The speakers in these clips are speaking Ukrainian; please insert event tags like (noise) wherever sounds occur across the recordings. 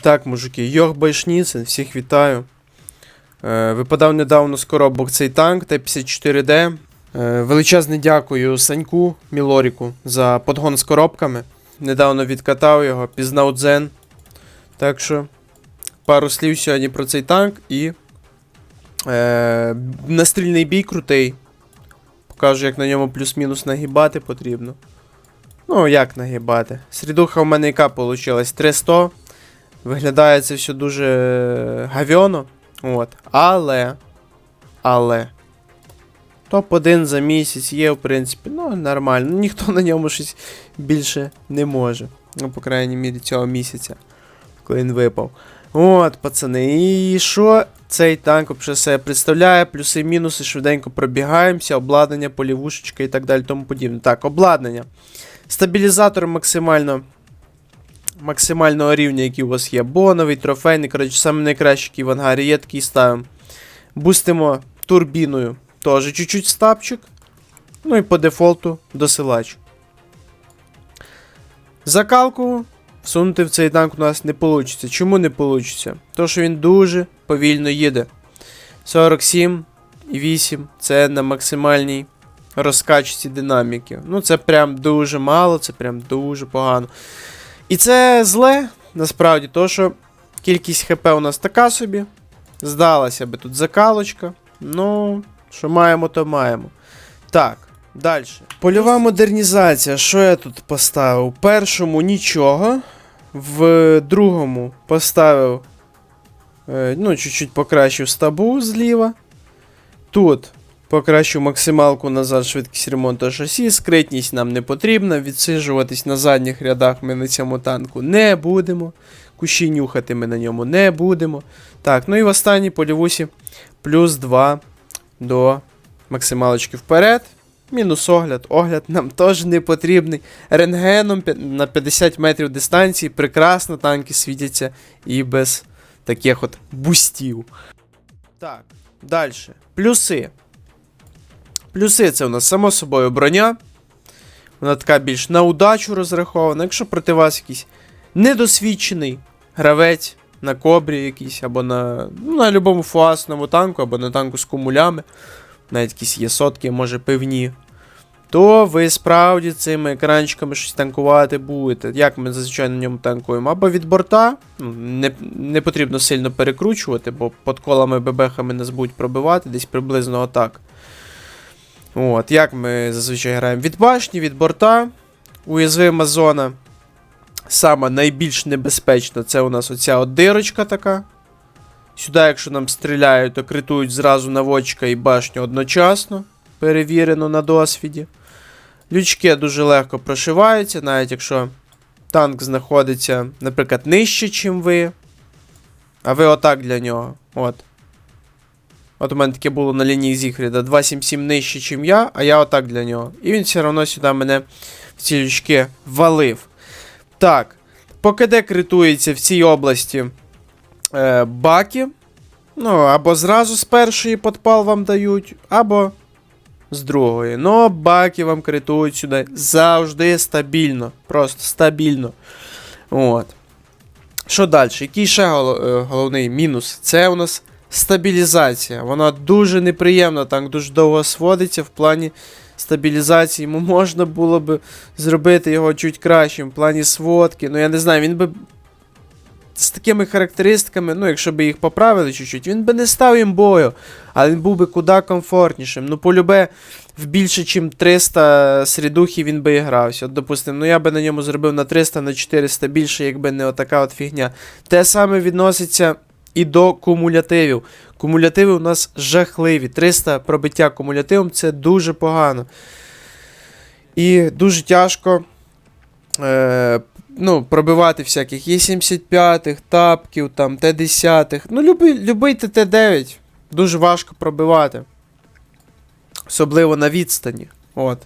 Так, мужики, Йох Байшніцин, всіх вітаю. Е, випадав недавно з коробок цей танк Т-54Д. Е, величезне дякую Саньку Мілоріку за подгон з коробками. Недавно відкатав його, пізнав дзен. Так що, пару слів сьогодні про цей танк і. Е, настрільний бій крутий. Покажу, як на ньому плюс-мінус нагибати потрібно. Ну, як нагибати? Срідуха в мене яка вийшла? 300. Виглядає це все дуже е, гавьоно. От. Але. Але. Топ-1 за місяць є, в принципі, ну, нормально. Ну, Ніхто на ньому щось більше не може. Ну, по крайній мірі, цього місяця, коли він випав. От, пацани. І що цей танк себе представляє? Плюси, мінуси, швиденько пробігаємося, обладнання, полівушечка і так далі, тому подібне. Так, обладнання. Стабілізатор максимально максимального рівня, який у вас є. Боновий, трофейний, коротше, саме найкращий, який в ангарі є, такий ставимо. Бустимо турбіною. Теж чуть-чуть стапчик. Ну і по дефолту досилач. Закалку всунути в цей танк у нас не вийде. Чому не вийде? Тому що він дуже повільно їде. 47,8 це на максимальній розкачці динаміки. Ну, це прям дуже мало, це прям дуже погано. І це зле, насправді, то що кількість ХП у нас така собі. Здалася би тут закалочка. Ну, що маємо, то маємо. Так, далі. Польова модернізація. Що я тут поставив? У першому нічого. В другому поставив. Е, ну, чуть-чуть покращив стабу зліва. Тут Покращу максималку назад швидкість ремонту шасі, скритність нам не потрібна, відсиджуватись на задніх рядах ми на цьому танку не будемо. Кущі нюхати ми на ньому не будемо. Так, ну і в останній полівусі плюс 2 до максималочки вперед. Мінус огляд. Огляд нам (laughs) теж не потрібний. Рентгеном на 50 метрів дистанції прекрасно танки світяться і без таких от бустів. Так, далі. Плюси. Плюси це у нас, само собою, броня. Вона така більш на удачу розрахована. Якщо проти вас якийсь недосвідчений гравець на кобрі якийсь, або на ну, на любому фуасному танку, або на танку з кумулями, навіть якісь є сотки, може пивні, то ви справді цими екранчиками щось танкувати будете. Як ми зазвичай на ньому танкуємо? Або від борта, ну, не, не потрібно сильно перекручувати, бо під колами бебехами нас будуть пробивати, десь приблизно отак. От, як ми зазвичай граємо від башні, від борта. Уязвима зона. Сама найбільш небезпечна це у нас оця от дирочка така. Сюди, якщо нам стріляють, то критують зразу наводчика і башню одночасно. Перевірено на досвіді. Лючки дуже легко прошиваються, навіть якщо танк знаходиться, наприклад, нижче, чим ви. А ви отак для нього. От. От у мене таке було на лінії Зігфріда 277 нижче, чим я, а я отак для нього. І він все одно сюди мене в ці лючки валив. Так. По КД критується в цій області е, баки. Ну, або зразу з першої подпал вам дають, або з другої. Ну, баки вам критують сюди завжди стабільно. Просто стабільно. От. Що далі? Який ще е, головний мінус? Це у нас стабілізація. Вона дуже неприємна, танк дуже довго сводиться в плані стабілізації. Йому можна було б зробити його чуть кращим в плані сводки. Ну, я не знаю, він би. З такими характеристиками, ну, якщо б їх поправили чуть-чуть, він би не став імбою, але він був би куди комфортнішим. Ну, полюбе, в більше, ніж 300 срідухів він би і грався. От, допустимо, ну я би на ньому зробив на 300, на 400 більше, якби не отака от фігня. Те саме відноситься і до кумулятивів. Кумулятиви у нас жахливі. 300 пробиття кумулятивом це дуже погано. І дуже тяжко е, ну, пробивати всяких є 75-х, тапків, там, Т-10. Ну, любий, любий ТТ-9 дуже важко пробивати. Особливо на відстані. От.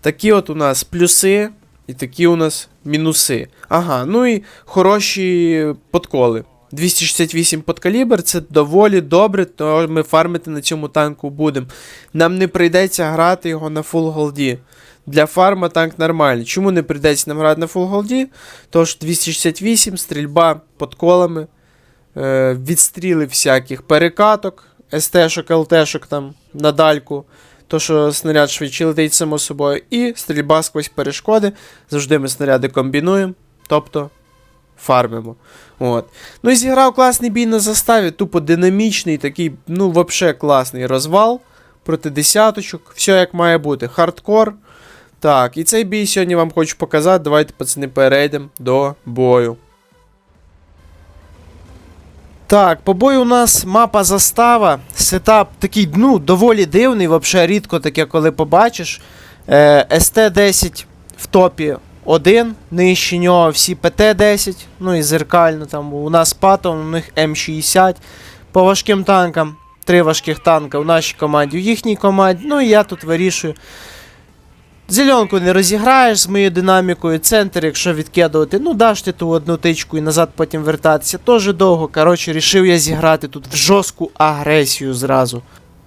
Такі от у нас плюси і такі у нас мінуси. Ага, ну і хороші подколи. 268 подкалібр це доволі добре, то ми фармити на цьому танку будемо. Нам не прийдеться грати його на фул голді. Для фарма танк нормальний. Чому не прийдеться нам грати на фул голді? Тож 268, стрільба під колами, е, відстріли всяких перекаток, СТ-шок, ЛТ-шок там на дальку. То, що снаряд швидше летить само собою, і стрільба сквозь перешкоди. Завжди ми снаряди комбінуємо, тобто фармимо. От. Ну і зіграв класний бій на заставі, тупо динамічний, такий, ну, взагалі класний розвал проти десяточок. Все як має бути. Хардкор. Так, і цей бій сьогодні вам хочу показати. Давайте, пацани, перейдемо до бою. Так, по бою у нас мапа застава. Сетап такий, ну, доволі дивний, взагалі рідко таке, коли побачиш. Е, СТ-10 в топі 1, нижче нього всі ПТ-10, ну і зеркально там у нас патон, у них М60. По важким танкам, три важких танка у нашій команді, у їхній команді. Ну і я тут вирішую. Зеленку не розіграєш з моєю динамікою, центр, якщо відкидувати, ну даш ти ту одну тичку і назад потім вертатися, теж довго. Коротше, рішив я зіграти тут в жорстку агресію зразу.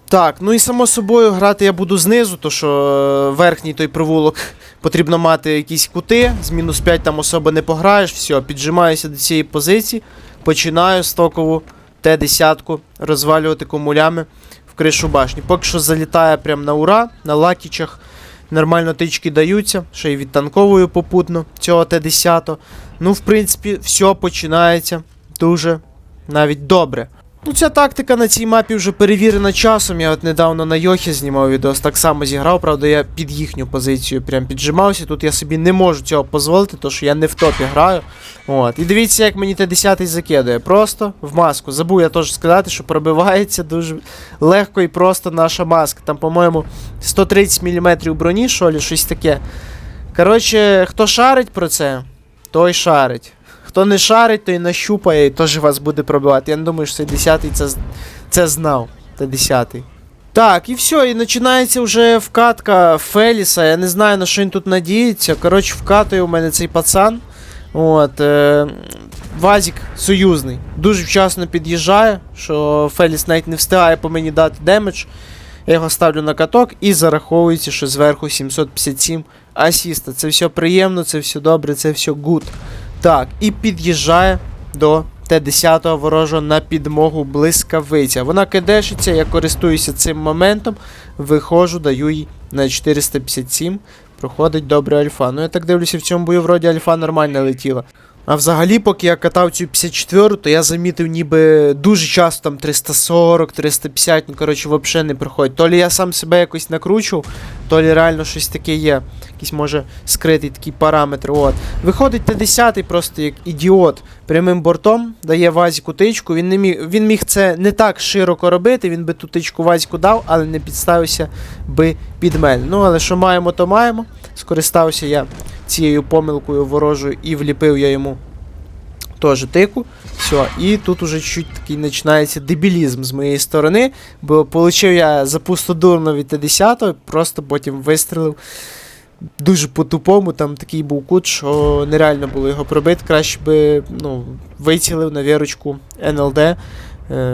Так, ну і само собою грати я буду знизу, то що е, верхній той провулок потрібно мати якісь кути, з мінус 5 там особо не пограєш, все, піджимаюся до цієї позиції, починаю стокову Т-10 розвалювати комулями в кришу башні. Поки що залітає прям на ура, на лакічах. Нормально тички даються, ще й відтанковую попутно цього Т-10. Ну, в принципі, все починається дуже навіть добре. Ну, ця тактика на цій мапі вже перевірена часом. Я от недавно на Йохі знімав відос, так само зіграв, правда, я під їхню позицію прям піджимався. Тут я собі не можу цього дозволити, тому що я не в топі граю. От. І дивіться, як мені Т-10 закидує. Просто в маску. Забув я теж сказати, що пробивається дуже легко і просто наша маска. Там, по-моєму, 130 мм броні, що ли, щось таке. Коротше, хто шарить про це, той шарить. Хто не шарить, той нащупає і теж вас буде пробивати. Я не думаю, що цей 10-й це, це знав. Це 10-й. Так, і все, і починається вже вкатка Феліса. Я не знаю, на що він тут надіється. Коротше, вкатує у мене цей пацан. От, е, Вазік союзний. Дуже вчасно під'їжджає, що Феліс навіть не встигає по мені дати демедж. Я його ставлю на каток і зараховується, що зверху 757 асіста. Це все приємно, це все добре, це все гуд. Так, і під'їжджає до Т-10 ворожого на підмогу блискавиця. Вона кидешиться, я користуюся цим моментом, виходжу, даю їй на 457. Проходить добре альфа. Ну я так дивлюся, в цьому бою вроді альфа нормально летіла. А взагалі, поки я катав цю 54, то я замітив, ніби дуже часто там 340, 350, ну коротше, взагалі не приходить. То лі я сам себе якось накручував, то лі реально щось таке є. Якийсь може скритий такий параметр. От. Виходить Т-10 просто як ідіот прямим бортом, дає Вазіку тичку. Він не міг, він міг це не так широко робити, він би ту тичку Вазіку дав, але не підставився би під мене. Ну, але що маємо, то маємо. Скористався я цією помилкою ворожою і вліпив я йому теж тику. Все, і тут уже чуть такий починається дебілізм з моєї сторони, бо получив я за пустодурно від Т-10, просто потім вистрелив. Дуже по-тупому, там такий був кут, що нереально було його пробити. Краще би ну, вицілив на вірочку НЛД,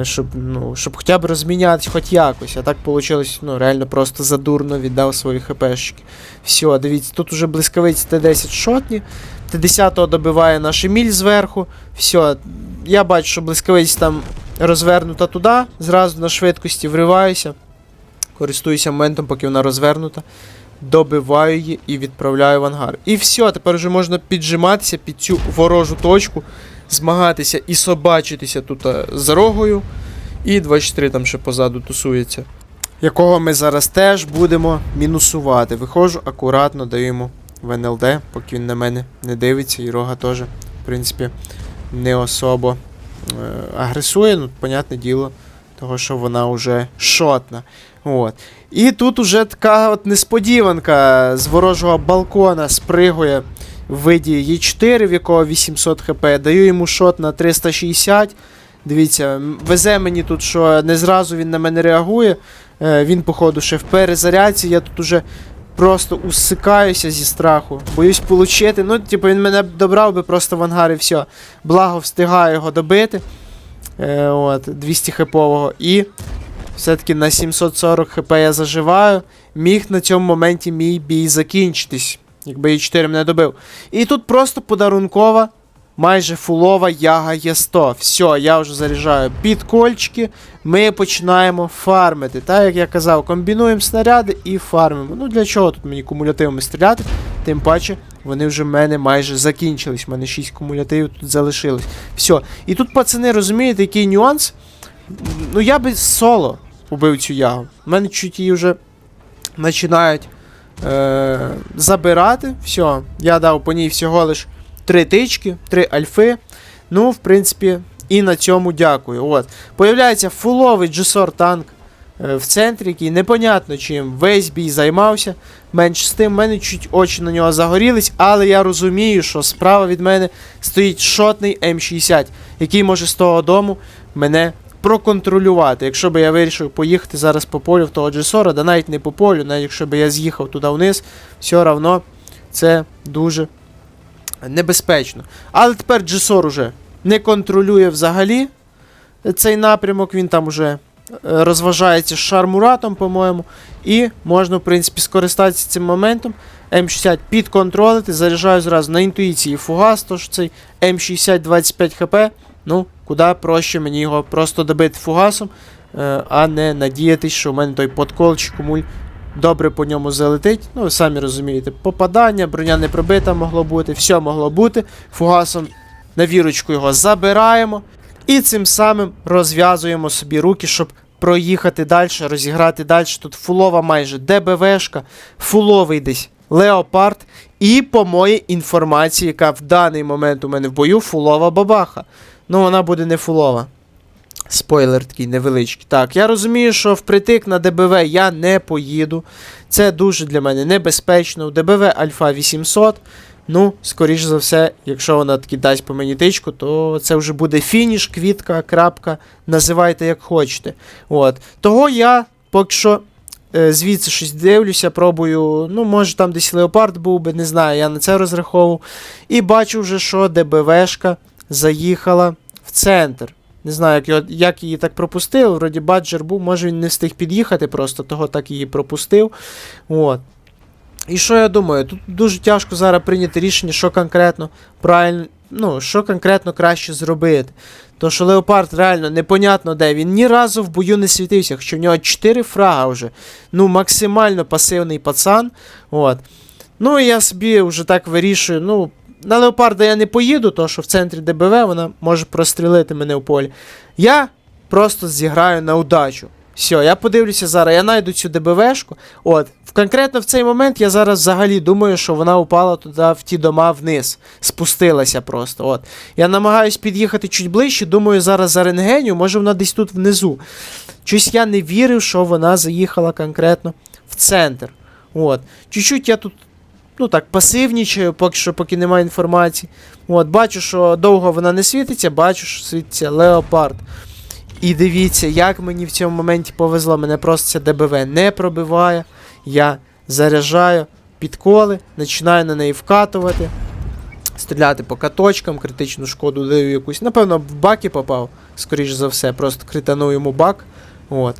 щоб, ну, щоб хоча б розміняти хоч якось. А так вийшло ну, реально просто задурно віддав свої хпшки. Все, дивіться, тут уже блискавиці Т-10 шотні. Т-10 добиває наш Еміль зверху. Все, я бачу, що блискавиць там розвернута туди, зразу на швидкості вриваюся. Користуюся моментом, поки вона розвернута. Добиваю її і відправляю в ангар. І все, тепер вже можна піджиматися під цю ворожу точку, змагатися і собачитися тут е, з рогою. І 24 там ще позаду тусується. Якого ми зараз теж будемо мінусувати. Виходжу, акуратно даю йому в НЛД, поки він на мене не дивиться, і рога теж, в принципі, не особо е, агресує, ну, понятне діло, того, що вона вже шотна. От. І тут уже така от несподіванка з ворожого балкона спригує виді Є4, в якого 800 хп. Даю йому шот на 360. Дивіться, везе мені тут, що не зразу він на мене реагує. Е, він, походу, ще в перезарядці. Я тут уже просто усикаюся зі страху. Боюсь получити. Ну, типу, він мене добрав би просто в ангар і все. Благо встигаю його добити. Е, от, 200 хпового. І все-таки на 740 хп я заживаю. міг на цьому моменті мій бій закінчитись, якби Е4 мене добив. І тут просто подарункова, майже фулова яга Є100. Все, я вже заряджаю підкольчики, ми починаємо фармити. Так, як я казав, комбінуємо снаряди і фармимо. Ну для чого тут мені кумулятивами стріляти? Тим паче, вони вже в мене майже закінчились. У мене 6 кумулятивів тут залишилось. Все. І тут, пацани, розумієте, який нюанс? Ну я би соло убив цю ягу. У мене чуть її вже починають е- забирати. Все, я дав по ній всього лиш три тички, три альфи. Ну, в принципі, і на цьому дякую. От. Появляється фуловий Джесор танк е, в центрі, який непонятно чим весь бій займався. Менш з тим, в мене чуть очі на нього загорілись, але я розумію, що справа від мене стоїть шотний М60, який може з того дому мене проконтролювати. Якщо б я вирішив поїхати зараз по полю в того Джесора, да навіть не по полю, навіть якщо б я з'їхав туди вниз, все равно це дуже небезпечно. Але тепер Джесор уже не контролює взагалі цей напрямок, він там уже е, розважається з Шармуратом, по-моєму. І можна, в принципі, скористатися цим моментом. М60 підконтролити, заряджаю зразу на інтуїції фугас, тож цей М60 25 хп. Ну, куди проще мені його просто добити фугасом, е, а не надіятись, що в мене той подкол чи добре по ньому залетить. Ну, ви самі розумієте, попадання, броня не пробита могло бути, все могло бути. Фугасом на вірочку його забираємо. І цим самим розв'язуємо собі руки, щоб проїхати далі, розіграти далі. Тут фулова майже ДБВшка, фуловий десь Леопард. І по моїй інформації, яка в даний момент у мене в бою, фулова бабаха. Ну, вона буде не фулова. Спойлер такий невеличкий. Так, я розумію, що впритик на ДБВ я не поїду. Це дуже для мене небезпечно. ДБВ Альфа 800. Ну, скоріш за все, якщо вона таки дасть по мені тичку, то це вже буде фініш, квітка, крапка, називайте як хочете. От. Того я поки що е, звідси щось дивлюся, пробую. Ну, може там десь леопард був би, не знаю, я на це розраховував. І бачу вже, що ДБВшка заїхала в центр. Не знаю, як, як її так пропустив. Вроді баджер був, може він не встиг під'їхати, просто того так її пропустив. От. І що я думаю? Тут дуже тяжко зараз прийняти рішення, що конкретно правильно, ну, що конкретно краще зробити. То що Леопард реально непонятно де. Він ні разу в бою не світився, хоча в нього 4 фрага вже. Ну, максимально пасивний пацан. От. Ну, і я собі вже так вирішую. Ну, на Леопарда я не поїду, тому що в центрі ДБВ вона може прострілити мене в полі. Я просто зіграю на удачу. Все, я подивлюся зараз, я знайду цю ДБВшку. От, конкретно в цей момент я зараз взагалі думаю, що вона упала туди в ті дома вниз. Спустилася просто. От. Я намагаюсь під'їхати чуть ближче, думаю, зараз за рентгеню, може вона десь тут внизу. Щось я не вірив, що вона заїхала конкретно в центр. От. Чуть-чуть я тут, ну так, пасивнічаю, поки що, поки немає інформації. От, бачу, що довго вона не світиться, бачу, що світиться леопард. І дивіться, як мені в цьому моменті повезло. Мене просто ця ДБВ не пробиває. Я заряджаю підколи, починаю на неї вкатувати, стріляти по каточкам, критичну шкоду даю якусь. Напевно, в баки попав, скоріш за все, просто кританув йому бак. От.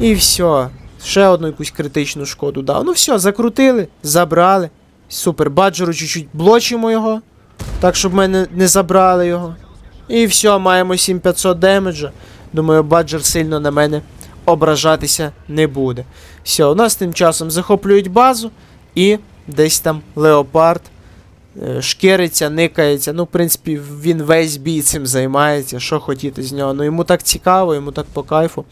І все. Ще одну якусь критичну шкоду дав. Ну все, закрутили, забрали. Супер, баджеру чуть-чуть блочимо його. Так, щоб мене не забрали його. І все, маємо 7500 демеджа. Думаю, баджер сильно на мене ображатися не буде. Все, у нас тим часом захоплюють базу, і десь там леопард е, шкериться, никається. Ну, в принципі, він весь бій цим займається. Що хотіти з нього. Ну йому так цікаво, йому так по кайфу.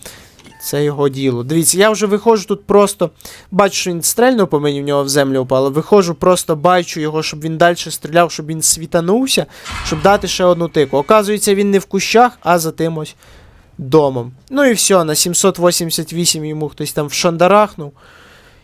Це його діло. Дивіться, я вже виходжу тут просто. Бачу, що він стрельнув по мені, в нього в землю впало. Виходжу, просто бачу його, щоб він далі стріляв, щоб він світанувся, щоб дати ще одну тику. Оказується, він не в кущах, а за тим ось домом. Ну і все, на 788 йому хтось там вшандарахнув.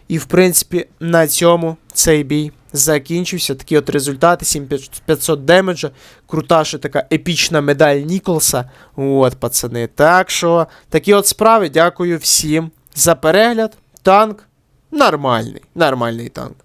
І, в принципі, на цьому цей бій закінчився. Такі от результати: 7500 демеджа. Крута ще така епічна медаль Ніколса. От, пацани. Так що, такі от справи. Дякую всім за перегляд. Танк нормальний. Нормальний танк.